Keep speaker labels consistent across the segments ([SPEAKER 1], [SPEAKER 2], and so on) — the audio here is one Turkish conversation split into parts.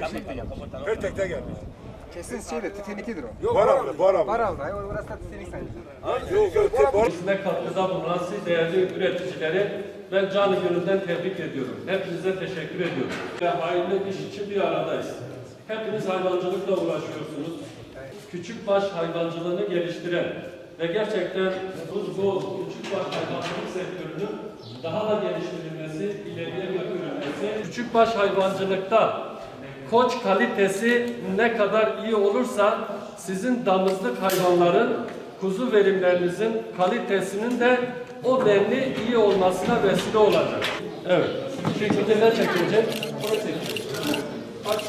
[SPEAKER 1] Her tekte gelmiş.
[SPEAKER 2] Kesin şeyde Titanik'idir o.
[SPEAKER 1] Yok var abi, var abi.
[SPEAKER 2] Var abi. Orası da Titanik sanki.
[SPEAKER 1] Yok yok, var.
[SPEAKER 3] Size katkıda bulunan siz değerli üreticileri ben canı gönülden tebrik ediyorum. Hepinize teşekkür ediyorum. Ve hayırlı iş için bir aradayız. Hepiniz hayvancılıkla uğraşıyorsunuz. Küçükbaş hayvancılığını geliştiren ve gerçekten bu, bu küçükbaş hayvancılık sektörünün daha da geliştirilmesi, ileriye götürülmesi. Küçükbaş hayvancılıkta koç kalitesi ne kadar iyi olursa sizin damızlık hayvanların kuzu verimlerinizin kalitesinin de o denli iyi olmasına vesile olacak. Evet. Şekilde ne çekilecek? Bunu çekeceğiz. Aç.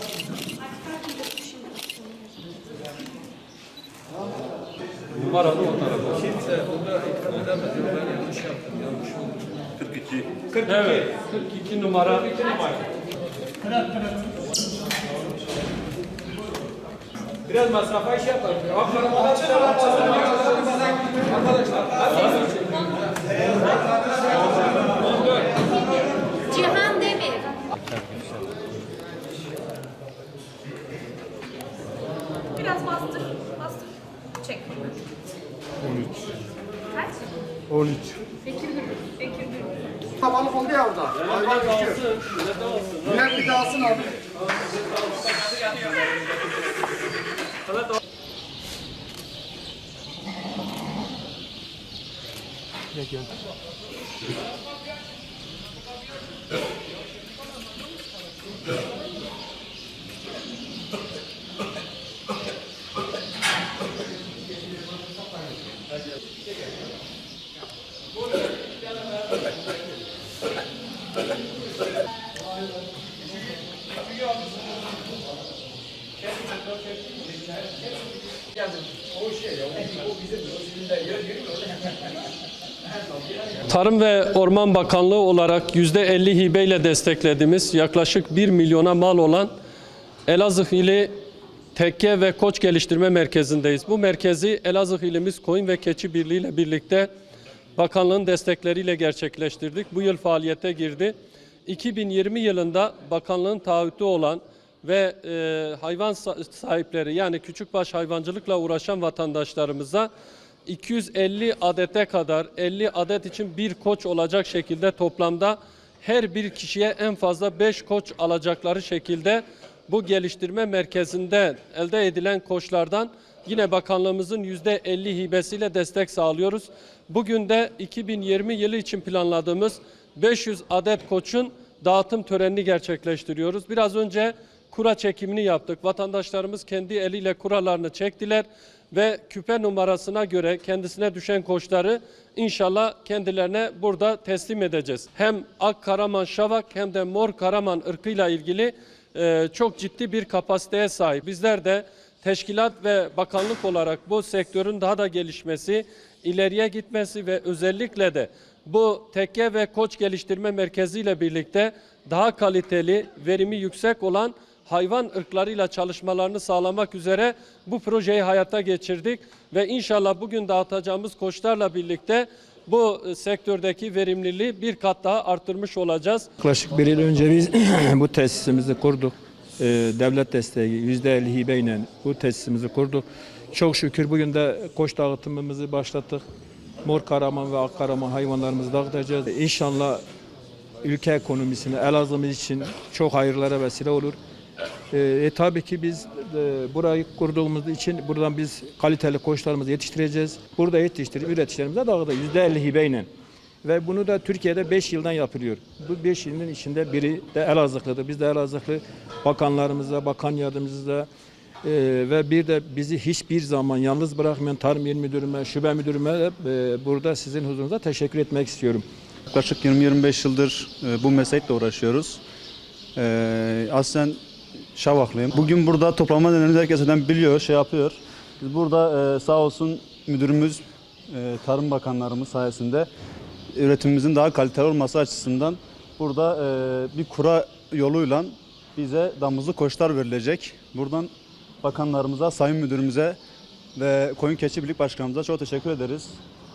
[SPEAKER 3] O tarafa.
[SPEAKER 4] Kimse burada ikram edemez. Ben yanlış yaptım. Yanlış oldu.
[SPEAKER 1] 42.
[SPEAKER 3] Evet. 42 numara.
[SPEAKER 4] Biraz masrafa iş yapalım. Aferin Arkadaşlar.
[SPEAKER 5] Cihan Demir. Biraz bastır, bastır. Çek. 13. Kaç?
[SPEAKER 2] 13.
[SPEAKER 5] Bekir Gürül, Bekir Gürül.
[SPEAKER 2] Balık oldu ya orada. Hayvan düşüyor.
[SPEAKER 3] Alsın. Ne de alsın.
[SPEAKER 2] Birer bir dağılsın abi.
[SPEAKER 3] Tarım ve Orman Bakanlığı olarak %50 hibeyle desteklediğimiz yaklaşık 1 milyona mal olan Elazığ ili Tekke ve Koç Geliştirme Merkezi'ndeyiz. Bu merkezi Elazığ ilimiz Koyun ve Keçi Birliği ile birlikte bakanlığın destekleriyle gerçekleştirdik. Bu yıl faaliyete girdi. 2020 yılında bakanlığın taahhütü olan ve e, hayvan sa- sahipleri yani küçükbaş hayvancılıkla uğraşan vatandaşlarımıza 250 adete kadar 50 adet için bir koç olacak şekilde toplamda her bir kişiye en fazla 5 koç alacakları şekilde bu geliştirme merkezinde elde edilen koçlardan yine bakanlığımızın %50 hibesiyle destek sağlıyoruz. Bugün de 2020 yılı için planladığımız 500 adet koçun dağıtım törenini gerçekleştiriyoruz. Biraz önce kura çekimini yaptık. Vatandaşlarımız kendi eliyle kuralarını çektiler ve küpe numarasına göre kendisine düşen koçları inşallah kendilerine burada teslim edeceğiz. Hem Ak Karaman Şavak hem de Mor Karaman ırkıyla ilgili e, çok ciddi bir kapasiteye sahip. Bizler de teşkilat ve bakanlık olarak bu sektörün daha da gelişmesi, ileriye gitmesi ve özellikle de bu tekke ve koç geliştirme merkezi ile birlikte daha kaliteli, verimi yüksek olan hayvan ırklarıyla çalışmalarını sağlamak üzere bu projeyi hayata geçirdik ve inşallah bugün dağıtacağımız koçlarla birlikte bu e, sektördeki verimliliği bir kat daha arttırmış olacağız.
[SPEAKER 6] Yaklaşık bir yıl önce biz bu tesisimizi kurduk. Ee, devlet desteği %50 hibeyle bu tesisimizi kurduk. Çok şükür bugün de koç dağıtımımızı başlattık. Mor karaman ve ak karaman hayvanlarımızı dağıtacağız. İnşallah ülke ekonomisine, Elazığ'ımız için çok hayırlara vesile olur. Ee, e, tabii ki biz e, burayı kurduğumuz için buradan biz kaliteli koçlarımızı yetiştireceğiz. Burada yetiştirip üreticilerimize dağıtacağız %50 hibeyle. Ve bunu da Türkiye'de 5 yıldan yapılıyor. Bu 5 yılın içinde biri de Elazığlı'dır. Biz de Elazığlı bakanlarımızla, bakan yardımcımızla e, ve bir de bizi hiçbir zaman yalnız bırakmayan Tarım İl Müdürüme, Şube Müdürüme e, burada sizin huzurunuza teşekkür etmek istiyorum.
[SPEAKER 7] Yaklaşık 20-25 yıldır e, bu meslekle uğraşıyoruz. E, aslen Şavaklıyım. Bugün burada toplama nedenimiz herkes zaten biliyor, şey yapıyor. Biz burada e, sağ olsun müdürümüz, e, Tarım Bakanlarımız sayesinde üretimimizin daha kaliteli olması açısından burada e, bir kura yoluyla bize damızlı koçlar verilecek. Buradan bakanlarımıza, sayın müdürümüze ve Koyun Keçi Birlik Başkanımıza çok teşekkür ederiz.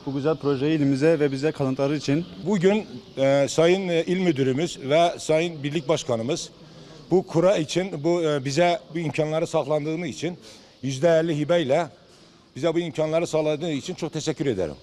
[SPEAKER 7] Bu güzel projeyi ilimize ve bize kalıntıları için
[SPEAKER 1] Bugün e, Sayın e, İl Müdürümüz ve Sayın Birlik Başkanımız bu kura için bu e, bize bu imkanları sağlandığını için yüzde elli hibeyle bize bu imkanları sağladığı için çok teşekkür ederim.